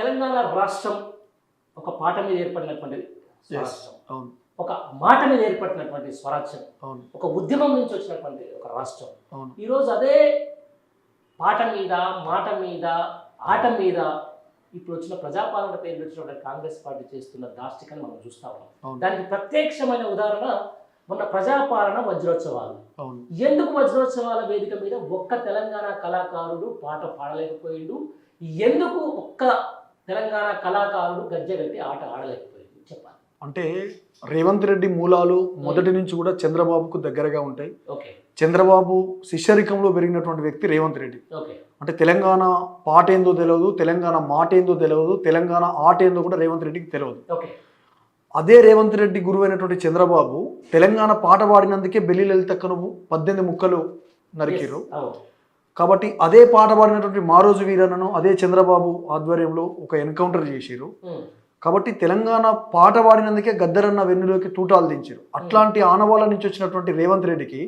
తెలంగాణ రాష్ట్రం ఒక పాట మీద ఏర్పడినటువంటి రాష్ట్రం అవును. ఒక మాట మీద ఏర్పడినటువంటి స్వరాజ్యం. ఒక ఉద్యమం నుంచి వచ్చినటువంటి ఒక రాష్ట్రం. ఈరోజు అదే పాట మీద మాట మీద ఆట మీద ఇప్పుడు వచ్చిన ప్రజాపాలన పేరు వచ్చినటువంటి కాంగ్రెస్ పార్టీ చేస్తున్న దాష్టికని మనం చూస్తా ఉన్నాం. దానికి ప్రత్యక్షమైన ఉదాహరణ మొన్న ప్రజాపాలన వజ్రోత్సవాలు. ఎందుకు వజ్రోత్సవాల వేదిక మీద ఒక్క తెలంగాణ కళాకారుడు పాట పాడలేకపోయిండు? ఎందుకు ఒక్క తెలంగాణ కళాకారుడు గజ్జె కట్టి ఆట ఆడలేకపోయిండు చెప్పాలి. అంటే రేవంత్ రెడ్డి మూలాలు మొదటి నుంచి కూడా చంద్రబాబుకు దగ్గరగా ఉంటాయి. చంద్రబాబు శిష్యరికంలో పెరిగినటువంటి వ్యక్తి రేవంత్ రెడ్డి. అంటే తెలంగాణ పాట ఏందో తెలియదు తెలంగాణ మాట ఏందో తెలియదు తెలంగాణ ఆట ఏందో కూడా రేవంత్ రెడ్డికి తెలియదు అదే రేవంత్ రెడ్డి గురువు అయినటువంటి చంద్రబాబు తెలంగాణ పాట పాడినందుకే బెల్లి లలితక్కను పద్దెనిమిది ముక్కలు నరికిరు కాబట్టి అదే పాట పాడినటువంటి మారోజు వీరన్నను అదే చంద్రబాబు ఆధ్వర్యంలో ఒక ఎన్కౌంటర్ చేసిరు ఉమ్, కాబట్టి తెలంగాణ పాట పాడినందుకే గద్దరన్న వెన్నులోకి తూటాలు దించారు అట్లాంటి ఆనవాళ్ళ నుంచి వచ్చినటువంటి రేవంత్ రెడ్డికి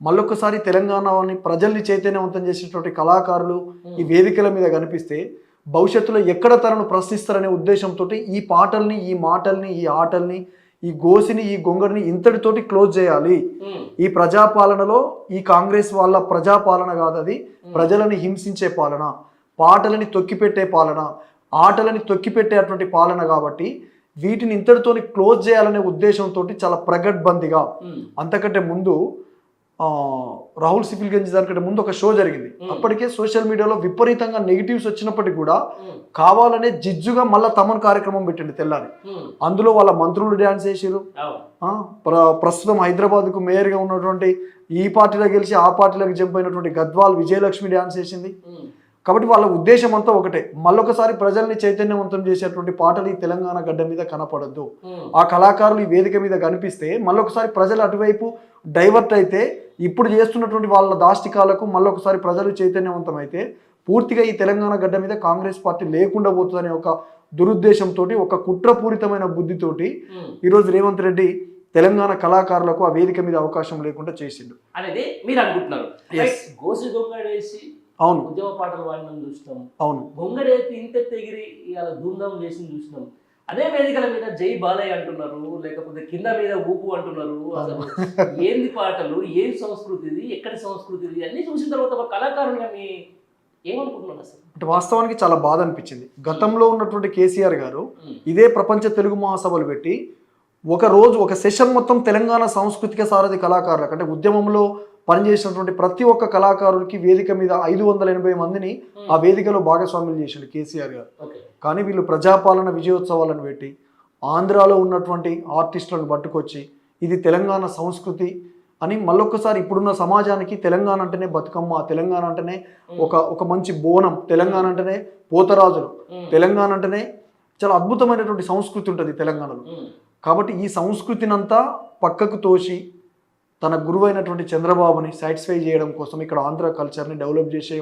మళ్ళొక్కసారి తెలంగాణని ప్రజల్ని చైతన్యవంతం చేసినటువంటి కళాకారులు ఈ వేదికల మీద కనిపిస్తే భవిష్యత్తులో ఎక్కడ తనను ప్రశ్నిస్తారనే ఉద్దేశంతో ఈ పాటల్ని ఈ మాటల్ని ఈ ఆటల్ని ఈ గోసిని ఈ గొంగడిని ఇంతటితోటి క్లోజ్ చేయాలి. ఈ ప్రజాపాలనలో ఈ కాంగ్రెస్ వాళ్ళ ప్రజాపాలన కాదు అది. ప్రజలని హింసించే పాలన పాటలని తొక్కిపెట్టే పాలన ఆటలని తొక్కిపెట్టేటువంటి పాలన కాబట్టి వీటిని ఇంతటితోని క్లోజ్ చేయాలనే ఉద్దేశంతో చాలా ప్రగడ్బందిగా. అంతకంటే ముందు ఆ, రాహుల్ సిఫిల్గంజ్ దానికంటే ముందు ఒక షో జరిగింది. అప్పటికే సోషల్ మీడియాలో విపరీతంగా నెగిటివ్స్ వచ్చినప్పటికీ కూడా కావాలనే జిజ్జుగా మళ్ళీ తమను కార్యక్రమం పెట్టండి తెల్లారి. అందులో వాళ్ళ మంత్రులు డ్యాన్స్ చేసిరు ప్రస్తుతం హైదరాబాద్కు మేయర్గా ఉన్నటువంటి ఈ పార్టీలో గెలిచి ఆ పార్టీలోకి జంప్ అయినటువంటి గద్వాల్ విజయలక్ష్మి డ్యాన్స్ చేసింది. కాబట్టి వాళ్ళ ఉద్దేశం అంతా ఒకటే. మళ్ళొకసారి ప్రజల్ని చైతన్యవంతం చేసేటువంటి పాటలు ఈ తెలంగాణ గడ్డ మీద కనపడద్దు. ఆ కళాకారులు ఈ వేదిక మీద కనిపిస్తే మళ్ళొకసారి ప్రజలు అటువైపు డైవర్ట్ అయితే ఇప్పుడు చేస్తున్నటువంటి వాళ్ళ దాష్టికాలకు మళ్ళొకసారి ప్రజలు చైతన్యవంతం అయితే పూర్తిగా ఈ తెలంగాణ గడ్డ మీద కాంగ్రెస్ పార్టీ లేకుండా పోతుందనే ఒక దురుద్దేశంతో ఒక కుట్రపూరితమైన బుద్ధితోటి. ఈరోజు రేవంత్ రెడ్డి తెలంగాణ కళాకారులకు ఆ వేదిక మీద అవకాశం లేకుండా చేసిండు. అనేది మీరు అనుకుంటున్నారు. అవును. ఉద్యమ పాటలు వాడినం చూసినాం. అవును. గొంగడేసి ఇంత తెగిరి ఇవాళ ధూమ్ధాం చేసి చూసినాం. అదే వేదికల మీద జై బాలయ్య అంటున్నారు లేకపోతే కింద మీద ఊపు అంటున్నారు అసలు ఏంది పాటలు ఏం సంస్కృతి ఇది ఎక్కడి సంస్కృతి ఇది అన్ని చూసిన తర్వాత ఒక కళాకారునిగా మీ ఏమనుకుంటున్నారు అసలు? అంటే వాస్తవానికి చాలా బాధ అనిపించింది. గతంలో ఉన్నటువంటి కేసీఆర్ గారు ఇదే ప్రపంచ తెలుగు మహాసభలు పెట్టి ఒక రోజు ఒక సెషన్ మొత్తం తెలంగాణ సాంస్కృతిక సారథి కళాకారులకు అంటే ఉద్యమంలో పనిచేసినటువంటి ప్రతి ఒక్క కళాకారుడికి వేదిక మీద ఐదు వందల ఎనభై మందిని ఆ వేదికలో భాగస్వామ్యం చేసిండు కేసీఆర్ గారు. కానీ వీళ్ళు ప్రజాపాలన విజయోత్సవాలను పెట్టి ఆంధ్రాలో ఉన్నటువంటి ఆర్టిస్టులను పట్టుకొచ్చి ఇది తెలంగాణ సంస్కృతి అని మళ్ళొక్కసారి ఇప్పుడున్న సమాజానికి తెలంగాణ అంటేనే బతుకమ్మ తెలంగాణ అంటేనే ఒక ఒక మంచి బోనం తెలంగాణ అంటేనే పోతరాజులు తెలంగాణ అంటేనే చాలా అద్భుతమైనటువంటి సంస్కృతి ఉంటుంది తెలంగాణలో. కాబట్టి ఈ సంస్కృతినంతా పక్కకు తోసి తన గురువైనటువంటి చంద్రబాబుని సాటిస్ఫై చేయడం కోసం ఇక్కడ ఆంధ్ర కల్చర్ని డెవలప్ చేసే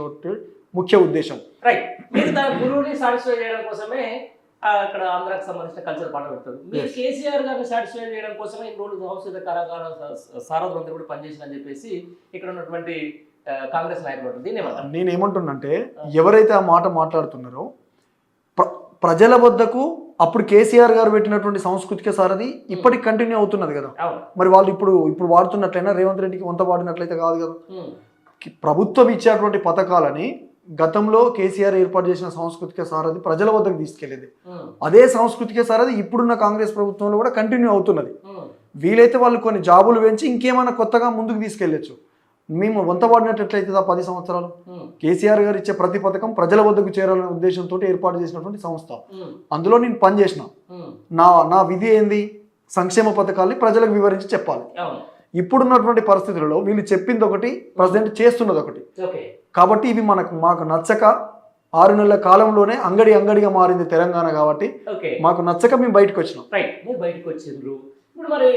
ముఖ్య ఉద్దేశం. రైట్ మీరు తన గురువుని సాటిస్ఫై చేయడం కోసమే ఆ, ఇక్కడ ఆంధ్రాకి సంబంధించిన కల్చర్ పాట పెడతారు. మీరు. కేసీఆర్ గారిని సాటిస్ఫై చేయడం కోసమే ఈ రోజు సంస్కృత కళాకార సారథులంతా కూడా పనిచేసిన చెప్పేసి ఇక్కడ ఉన్నటువంటి కాంగ్రెస్ నాయకులు ఉంటుంది దీన్ని ఏమంటారు? నేను ఏమంటున్నంటే ఎవరైతే ఆ మాట మాట్లాడుతున్నారో ప్ర- ప్రజల వద్దకు అప్పుడు కేసీఆర్ గారు పెట్టినటువంటి సాంస్కృతిక సారథి ఇప్పటికి కంటిన్యూ అవుతున్నది కదా. మరి వాళ్ళు ఇప్పుడు ఇప్పుడు వాడుతున్నట్లయినా రేవంత్ రెడ్డికి వంత వాడినట్లయితే కాదు కదా. కి- ప్రభుత్వం ఇచ్చేటువంటి పథకాలని గతంలో కేసీఆర్ ఏర్పాటు చేసిన సాంస్కృతిక సారథి ప్రజల వద్దకు తీసుకెళ్ళింది. ఉమ్, అదే సాంస్కృతిక సారథి ఇప్పుడున్న కాంగ్రెస్ ప్రభుత్వంలో కూడా కంటిన్యూ అవుతున్నది. వీలైతే వాళ్ళు కొన్ని జాబులు పెంచి ఇంకేమైనా కొత్తగా ముందుకు తీసుకెళ్ళచ్చు. మేము వంత వాడినట్లయితే ఆ పది సంవత్సరాలు. కేసీఆర్ గారు ఇచ్చే ప్రతి పథకం ప్రజల వద్దకు చేరాలనే ఉద్దేశంతో ఏర్పాటు చేసినటువంటి సంస్థ. అందులో నేను పనిచేసిన నా నా విధి ఏంది? సంక్షేమ పథకాల్ని ప్రజలకు వివరించి చెప్పాలి. ఇప్పుడున్నటువంటి పరిస్థితులలో వీళ్ళు చెప్పింది ఒకటి ప్రజెంట్ చేస్తున్నది ఒకటి. కాబట్టి ఇవి మనకు మాకు నచ్చక ఆరు నెలల కాలంలోనే అంగడి అంగడిగా మారింది తెలంగాణ కాబట్టి మాకు నచ్చక మేము బయటకు వచ్చినాం. రైట్. మీరు బయటకు వచ్చిండ్రు. ఇప్పుడు మరి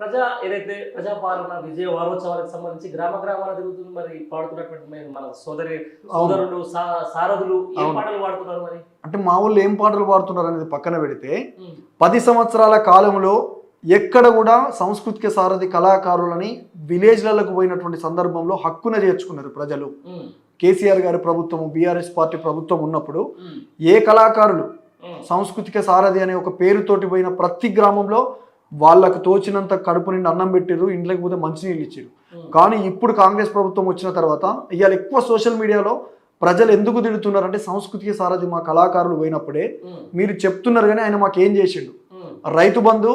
ప్రజా ఏదైతే ప్రజాపాలన విజయ వారోత్సవాలకు సంబంధించి గ్రామ గ్రామాల తిరుగుతుంది మరి పాడుతున్నటువంటి మన సోదరి సోదరులు సారథులు ఏ. పాటలు పాడుతున్నారు మరి? అంటే మా ఊళ్ళో ఏం పాటలు పాడుతున్నారు అనేది పక్కన పెడితే పది సంవత్సరాల కాలంలో ఎక్కడ కూడా సాంస్కృతిక సారథి కళాకారులని విలేజ్లకు పోయినటువంటి సందర్భంలో హక్కున చేర్చుకున్నారు ప్రజలు. కేసీఆర్ గారి ప్రభుత్వం బీఆర్ఎస్ పార్టీ ప్రభుత్వం ఉన్నప్పుడు ఏ కళాకారులు సాంస్కృతిక సారథి అనే ఒక పేరుతోటి పోయిన ప్రతి గ్రామంలో వాళ్ళకు తోచినంత కడుపు నిండి అన్నం పెట్టిరు ఇంట్లోకి పోతే మంచినీళ్ళు ఇచ్చారు. కానీ ఇప్పుడు కాంగ్రెస్ ప్రభుత్వం వచ్చిన తర్వాత ఇవాళ ఎక్కువ సోషల్ మీడియాలో ప్రజలు ఎందుకు తిడుతున్నారంటే సాంస్కృతిక సారథి మా కళాకారులు పోయినప్పుడే. మీరు చెప్తున్నారు కానీ ఆయన మాకు ఏం చేసిండు. రైతు బంధు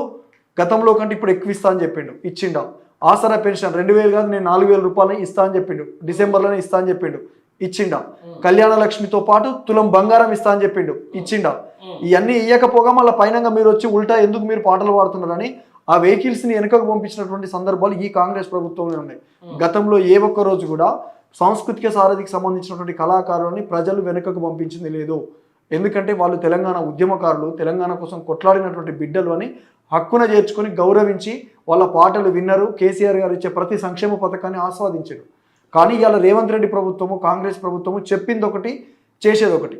గతంలో కంటే ఇప్పుడు ఎక్కువ ఇస్తా అని చెప్పిండు ఇచ్చిండా. ఆసరా పెన్షన్ రెండు వేలు కాదు నేను నాలుగు వేల రూపాయలు ఇస్తా అని చెప్పిండు. డిసెంబర్లోనే ఇస్తా అని చెప్పిండు. ఇచ్చిండా. కళ్యాణ లక్ష్మితో పాటు తులం బంగారం ఇస్తా అని చెప్పిండు. ఇచ్చిండా. ఇవన్నీ ఇయ్యకపోగా మళ్ళీ పైనంగా మీరు వచ్చి ఉల్టా ఎందుకు మీరు పాటలు పాడుతున్నారని ఆ వెహికల్స్ని వెనకకు పంపించినటువంటి సందర్భాలు ఈ కాంగ్రెస్ ప్రభుత్వంలో ఉన్నాయి. గతంలో ఏ ఒక్క రోజు కూడా సాంస్కృతిక సారథికి సంబంధించినటువంటి కళాకారులని ప్రజలు వెనుకకు పంపించింది లేదు. ఎందుకంటే వాళ్ళు తెలంగాణ ఉద్యమకారులు తెలంగాణ కోసం కొట్లాడినటువంటి బిడ్డలు అని హక్కున చేర్చుకొని గౌరవించి వాళ్ళ పాటలు విన్నరు. కేసీఆర్ గారు ఇచ్చే ప్రతి సంక్షేమ పథకాన్ని ఆస్వాదించారు. కానీ ఇవాళ రేవంత్ రెడ్డి ప్రభుత్వము కాంగ్రెస్ ప్రభుత్వము చెప్పింది ఒకటి చేసేది ఒకటి.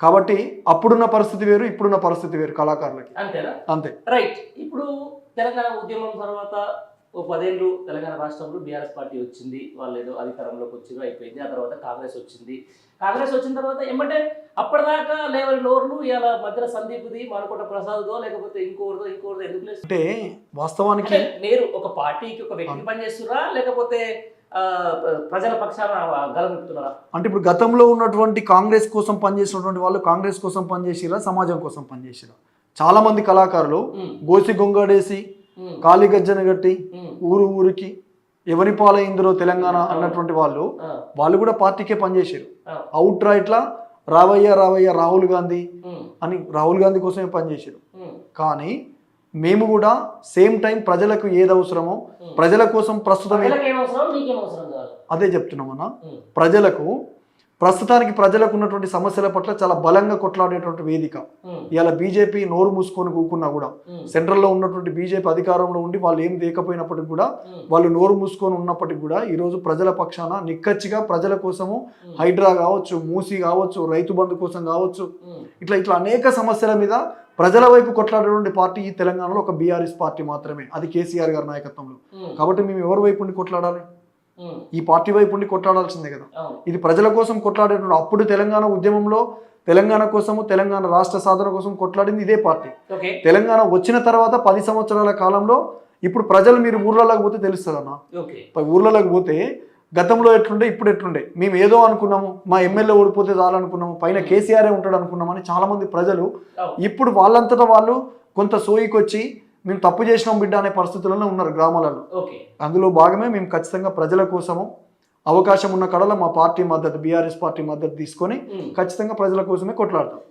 కాబట్టి అప్పుడున్న పరిస్థితి వేరు ఇప్పుడున్న పరిస్థితి వేరు కళాకారులకి. అంతేనా? అంతే. రైట్. ఇప్పుడు తెలంగాణ ఉద్యమం తర్వాత ఓ పదేళ్ళు తెలంగాణ రాష్ట్రంలో బీఆర్ఎస్ పార్టీ వచ్చింది వాళ్ళు ఏదో అధికారంలోకి వచ్చింది అయిపోయింది. ఆ తర్వాత కాంగ్రెస్ వచ్చింది. కాంగ్రెస్ వచ్చిన తర్వాత ఏమంటే అప్పటిదాకా లేవని నోర్లు ఇవాళ మధ్యలో సందీప్ది మానుకోట ప్రసాద్దో లేకపోతే ఇంకోరిదో ఇంకోరిదో ఎందుకు లేదు. అంటే వాస్తవానికి మీరు ఒక పార్టీకి ఒక వ్యక్తి పనిచేస్తున్నారా లేకపోతే ప్రజల పక్షాన గలమెత్తున్నారా అంటే ఇప్పుడు గతంలో ఉన్నటువంటి కాంగ్రెస్ కోసం పనిచేసినటువంటి వాళ్ళు కాంగ్రెస్ కోసం పనిచేసిరా సమాజం కోసం పనిచేసిరా చాలా మంది కళాకారులు గోసి గొంగడేసి కాలి గజ్జన గట్టి ఊరు ఊరికి ఎవరి పాలైందిరో తెలంగాణ అన్నటువంటి వాళ్ళు వాళ్ళు కూడా పార్టీకే పనిచేసారు ఆ, అవుట్ రైట్లా రావయ్య రావయ్య రాహుల్ గాంధీ అని రాహుల్ గాంధీ కోసమే పనిచేసారు కానీ మేము కూడా సేమ్ టైం ప్రజలకు ఏది అవసరమో. ప్రజల కోసం ప్రస్తుతం అదే చెప్తున్నామన్నా ప్రజలకు ప్రస్తుతానికి ప్రజలకు ఉన్నటువంటి సమస్యల పట్ల చాలా బలంగా కొట్లాడేటువంటి వేదిక. ఇవాళ బీజేపీ నోరు మూసుకొని కూకున్నా కూడా ఉమ్, సెంట్రల్లో ఉన్నటువంటి బీజేపీ అధికారంలో ఉండి వాళ్ళు ఏం లేకపోయినప్పటికి కూడా వాళ్ళు నోరు మూసుకొని ఉన్నప్పటికి కూడా ఈరోజు ప్రజల పక్షాన నిక్కచ్చిగా ప్రజల కోసము హైడ్రా కావచ్చు మూసి కావచ్చు రైతు బంధు కోసం కావచ్చు ఇట్లా ఇట్లా అనేక సమస్యల మీద ప్రజల వైపు కొట్లాడేటువంటి పార్టీ ఈ తెలంగాణలో ఒక బీఆర్ఎస్ పార్టీ మాత్రమే. అది కేసీఆర్ గారి నాయకత్వంలో. కాబట్టి మేము ఎవరి వైపు ఉండి కొట్లాడాలి? ఈ పార్టీ వైపు ఉండి కొట్లాడాల్సిందే కదా. ఇది ప్రజల కోసం కొట్లాడేటువంటి అప్పుడు తెలంగాణ ఉద్యమంలో తెలంగాణ కోసము తెలంగాణ రాష్ట్ర సాధన కోసం కొట్లాడింది ఇదే పార్టీ. తెలంగాణ వచ్చిన తర్వాత పది సంవత్సరాల కాలంలో ఇప్పుడు ప్రజలు మీరు ఊర్లలోకి పోతే తెలుస్తుంది అన్న ఓకే. ప- ఊర్లలోకి పోతే గతంలో ఎట్లుండే ఇప్పుడు ఎట్లుండే? మేము ఏదో అనుకున్నాము మా ఎమ్మెల్యే ఓడిపోతే చాలనుకున్నాము పైన కేసీఆర్ ఉంటాడు అనుకున్నామని చాలా మంది ప్రజలు ఇప్పుడు వాళ్ళంతటా వాళ్ళు కొంత సోయికి వచ్చి మేము తప్పు చేసినాం బిడ్డ అనే పరిస్థితుల్లో ఉన్నారు గ్రామాలలో. అందులో భాగమే మేము ఖచ్చితంగా ప్రజల కోసము అవకాశం ఉన్న కడల మా పార్టీ మద్దతు బీఆర్ఎస్ పార్టీ మద్దతు తీసుకొని. ఖచ్చితంగా ప్రజల కోసమే కొట్లాడతాం.